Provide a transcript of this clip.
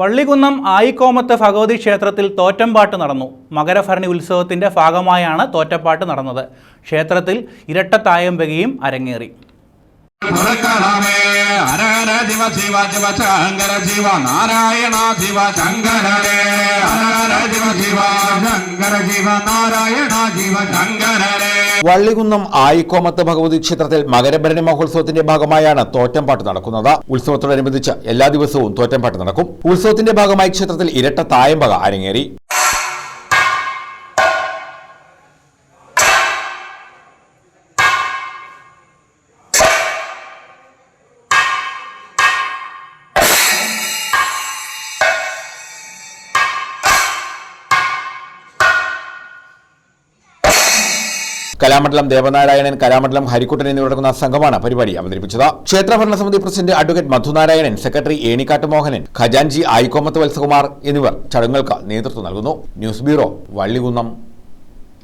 വള്ളികുന്നം ആയിക്കോമത്ത് ഭഗവതി ക്ഷേത്രത്തിൽ തോറ്റമ്പാട്ട് നടന്നു. മകരഭരണി ഉത്സവത്തിന്റെ ഭാഗമായാണ് തോറ്റപ്പാട്ട് നടന്നത്. ക്ഷേത്രത്തിൽ ഇരട്ടത്തായമ്പകയും അരങ്ങേറി. ശിവ ശിവ ശങ്കര ശിവ നാരായണ ശിവ ശങ്കരേ ശിവ ശിവ ശങ്കര ശിവ നാരായണ ശിവ ശങ്കരേ വള്ളികുന്നം ആയിക്കോമത്ത് ഭഗവതി ക്ഷേത്രത്തിൽ മകരഭരണി മഹോത്സവത്തിന്റെ ഭാഗമായാണ് തോറ്റംപാട്ട് നടക്കുന്നത്. ഉത്സവത്തോടനുബന്ധിച്ച് എല്ലാ ദിവസവും തോറ്റംപാട്ട് നടക്കും. ഉത്സവത്തിന്റെ ഭാഗമായി ക്ഷേത്രത്തിൽ ഇരട്ട തായമ്പക അരങ്ങേറി. കലാമണ്ഡലം ദേവനാരായണൻ കലാമണ്ഡലം ഹരിക്കുട്ടൻ എന്നിവരടങ്ങുന്ന സംഘമാണ് പരിപാടി അവതരിപ്പിച്ചത്. ക്ഷേത്ര ഭരണസമിതി president advocate Madhunarayanan secretary Enikkattu Mohanan ഖജാൻജി Ayikkomath Valsakumar എന്നിവർ ചടങ്ങുകൾക്ക് നേതൃത്വം നൽകുന്നു. News bureau Vallikunnam.